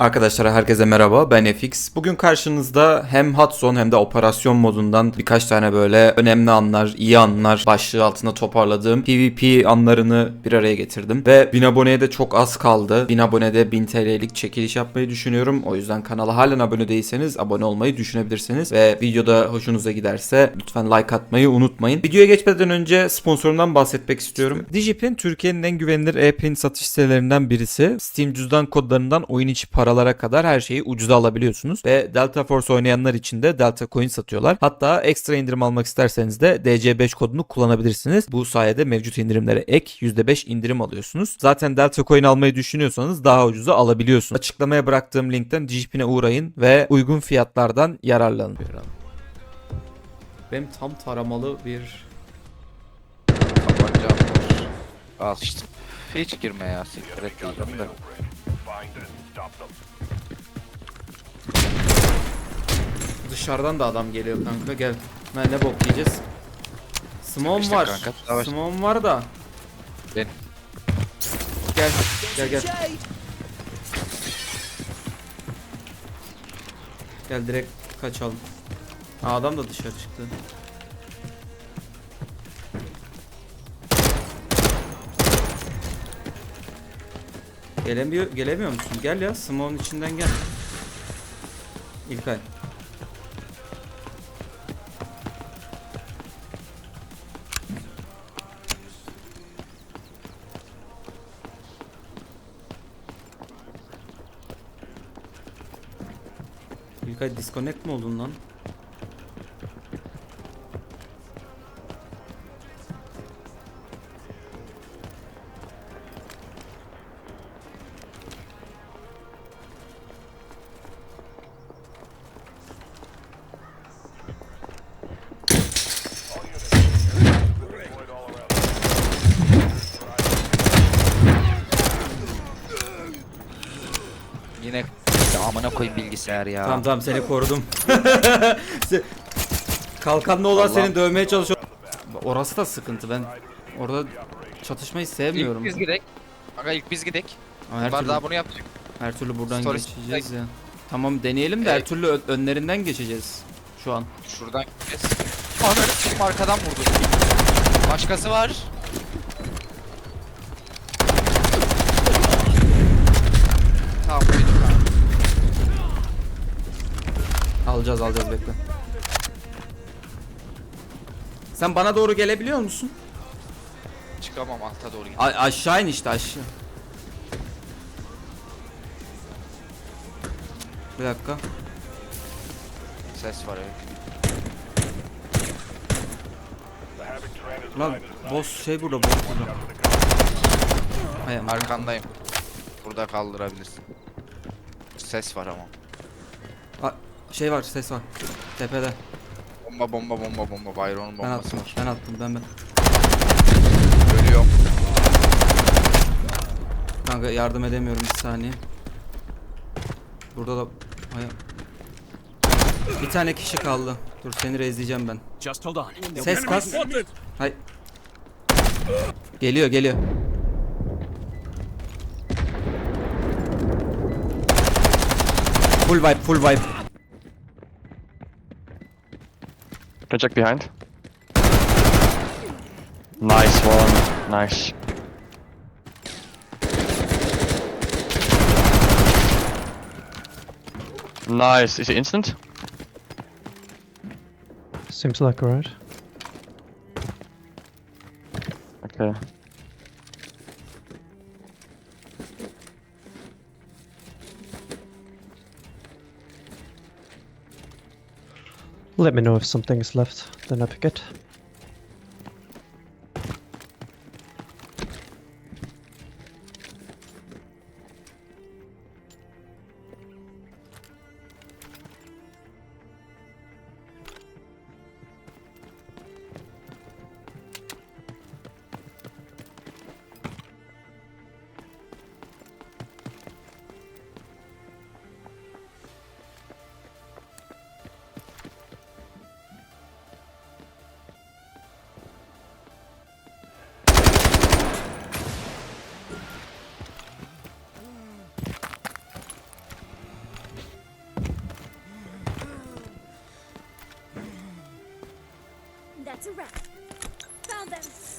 Arkadaşlar herkese merhaba ben FX. Bugün karşınızda hem Hudson hem de operasyon modundan birkaç tane böyle önemli anlar, iyi anlar başlığı altında toparladığım PvP anlarını bir araya getirdim. Ve 1000 aboneye de çok az kaldı. 1000 abonede 1000 TL'lik çekiliş yapmayı düşünüyorum. O yüzden kanala halen abone değilseniz abone olmayı düşünebilirsiniz. Ve videoda hoşunuza giderse lütfen like atmayı unutmayın. Videoya geçmeden önce sponsorumdan bahsetmek istiyorum. Digipin Türkiye'nin en güvenilir e-pin satış sitelerinden birisi. Steam cüzdan kodlarından oyun içi paralara kadar her şeyi ucuza alabiliyorsunuz. Ve Delta Force oynayanlar için de Delta Coin satıyorlar. Hatta ekstra indirim almak isterseniz de DC5 kodunu kullanabilirsiniz. Bu sayede mevcut indirimlere ek %5 indirim alıyorsunuz. Zaten Delta Coin almayı düşünüyorsanız daha ucuza alabiliyorsunuz. Açıklamaya bıraktığım linkten Digipin'e uğrayın ve uygun fiyatlardan yararlanın. Benim tam taramalı bir Tabancam var. Al işte. Hiç girme ya siktir et de. Dışarıdan da adam geliyor kanka gel. Ne, ne bok yiyeceğiz? Smom İşte var. kanka, savaş. Smom var da. Ben Gel gel gel. Gel direkt kaçalım. Aa, adam da dışarı çıktı. Gelemiyor, gelemiyor musun? Gel ya, Smoke'un içinden gel. İlkay. İlkay disconnect mi oldun lan? Koyayım bilgisayar ya. Tamam tamam seni korudum. Se- Kalkanlı olan Allah'ım. seni dövmeye çalışıyor. Orası da sıkıntı ben. Orada çatışmayı sevmiyorum. İlk biz gidek. Aga ilk biz gidek. Ama her Var türlü, daha bunu yaptık. her türlü buradan Story- geçeceğiz ya. Tamam deneyelim de her Evet. türlü ö- önlerinden geçeceğiz şu an. Şuradan gideceğiz. Ananı s**eyim, arkadan vurdu. Başkası var. Alacağız alacağız bekle. Sen bana doğru gelebiliyor musun? Çıkamam alta doğru gideyim. A- aşağı in işte aşağı. Bir dakika. Ses var evet. Lan boss şey burada boss burada. Hay aman. Arkandayım. Burada kaldırabilirsin. Ses var ama. A- şey var ses var. Tepede. Bomba bomba bomba bomba. Byron'un Ben bombası attım. var. Ben attım ben ben. Ölüyorum. Kanka yardım edemiyorum bir saniye. Burada da Hay bir tane kişi kaldı. Dur seni rezleyeceğim ben. Just hold on. Ses kas. Hay. Geliyor geliyor. Full wipe full wipe. Can I check behind. Nice one. Nice. Nice. Is it instant? Seems like right. Okay. Let me know if something is left, then I pick it. That's a wrap. Found them.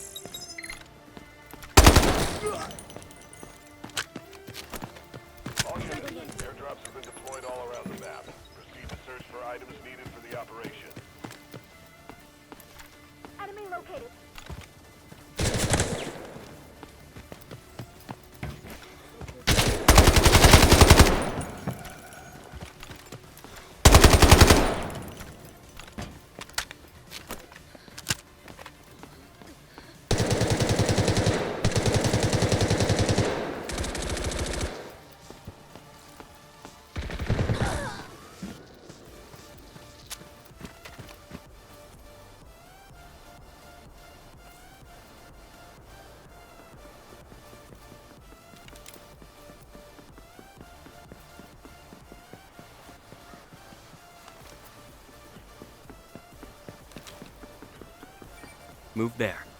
Move there.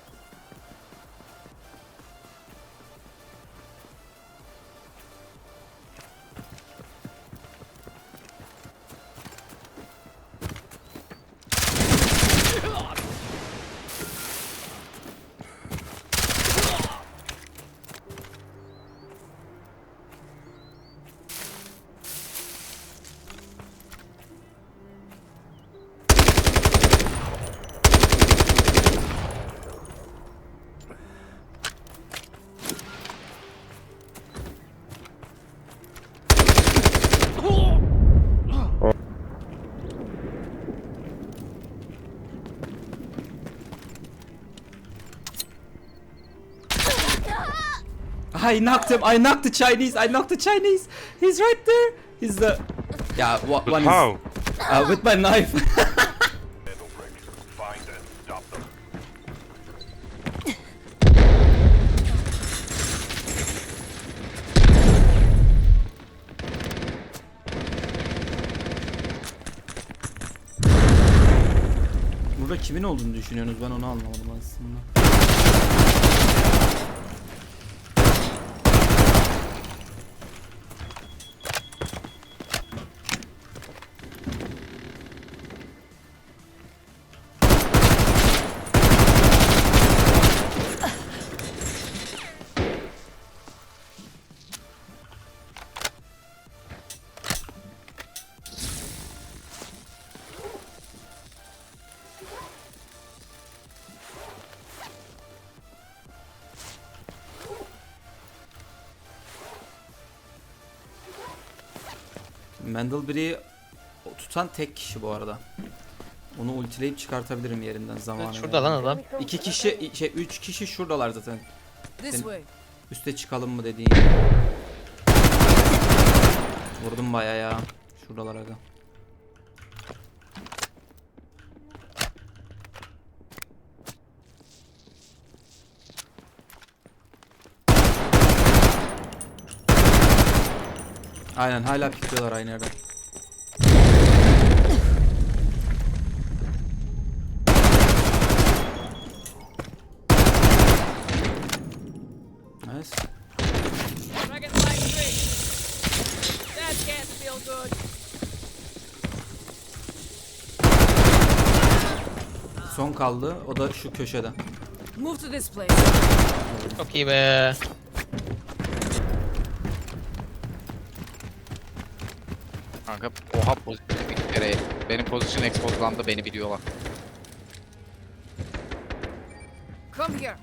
I knocked him. I knocked the Chinese. I knocked the Chinese. He's right there. He's the. Yeah, wha- one How? is uh, with my knife. Burada kimin olduğunu düşünüyorsunuz? Ben onu anlamadım aslında. Mandalbury'i tutan tek kişi bu arada. Onu ultileyip çıkartabilirim yerinden zamanı. Şurada lan adam. İki kişi, şey üç kişi şuradalar zaten. Way. Üste çıkalım mı dediğin. Vurdum baya ya. Şuradalar aga. Aynen hala pikliyorlar aynı yerden. Nice. Dragon Flight 3. That can't feel good. Son kaldı. O da şu köşede. Move to this place. Çok iyi be. Kanka oha pozisyon bir kere. Benim pozisyon exposelandı beni biliyorlar. Come here.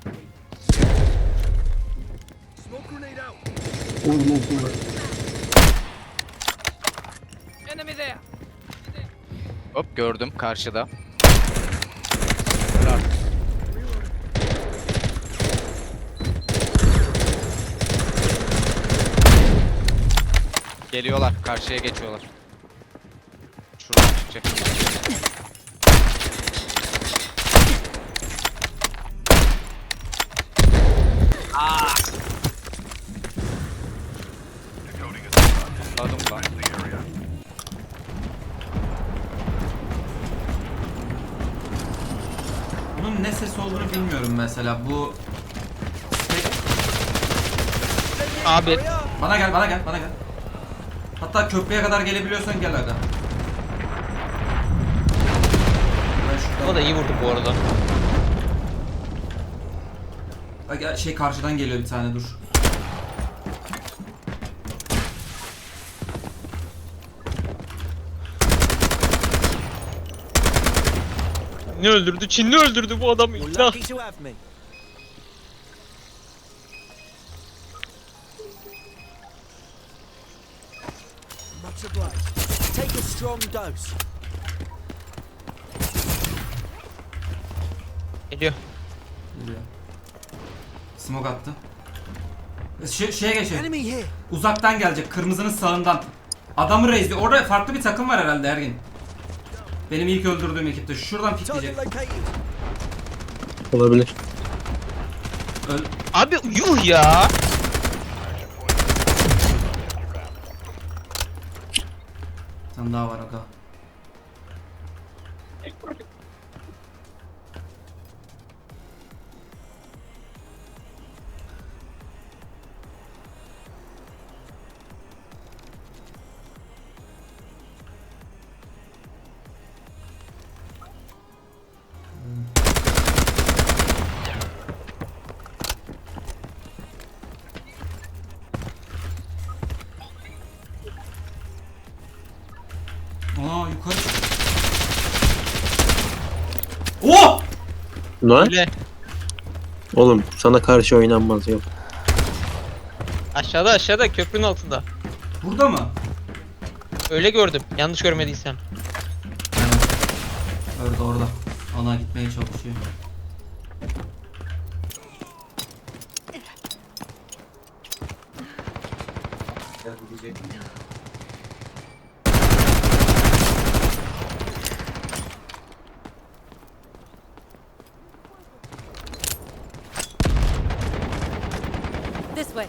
Enemy there. Hop gördüm karşıda. Geliyorlar, karşıya geçiyorlar. bilmiyorum mesela bu Abi bana gel bana gel bana gel. Hatta köprüye kadar gelebiliyorsan gel aga. o da iyi vurdu bu arada. Aga şey karşıdan geliyor bir tane dur. Ne öldürdü? Çinli öldürdü bu adam. Obliged. Take a strong dose. Geliyor. Geliyor. Smoke attı. Şey, şeye here. Uzaktan gelecek. Kırmızının sağından. Adamı rezdi. Orada farklı bir takım var herhalde Ergin. Benim ilk öldürdüğüm ekipte. Şuradan pikleyecek. Olabilir. Öl Abi yuh ya. Tane daha var aga. Ne? Öyle. Oğlum sana karşı oynanmaz yok. Aşağıda aşağıda köprünün altında. Burada mı? Öyle gördüm. Yanlış görmediysem. Orada orada. Ona gitmeye çalışıyor. This way.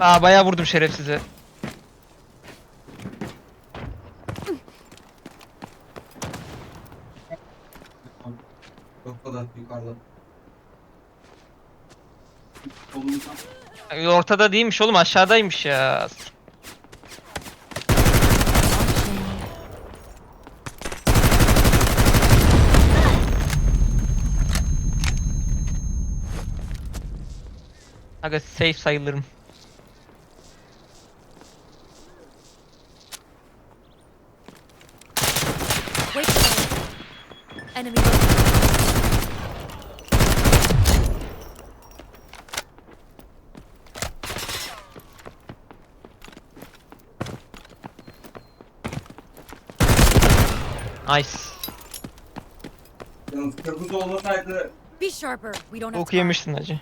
Aa bayağı vurdum şerefsize. Yok kadar yukarıda. Ortada değilmiş oğlum aşağıdaymış ya. Aga safe sayılırım. Wait. Enemy. Nice. Yalnız kırmızı olmasaydı Be sharper. We don't have Oku time. yemiştin hacı.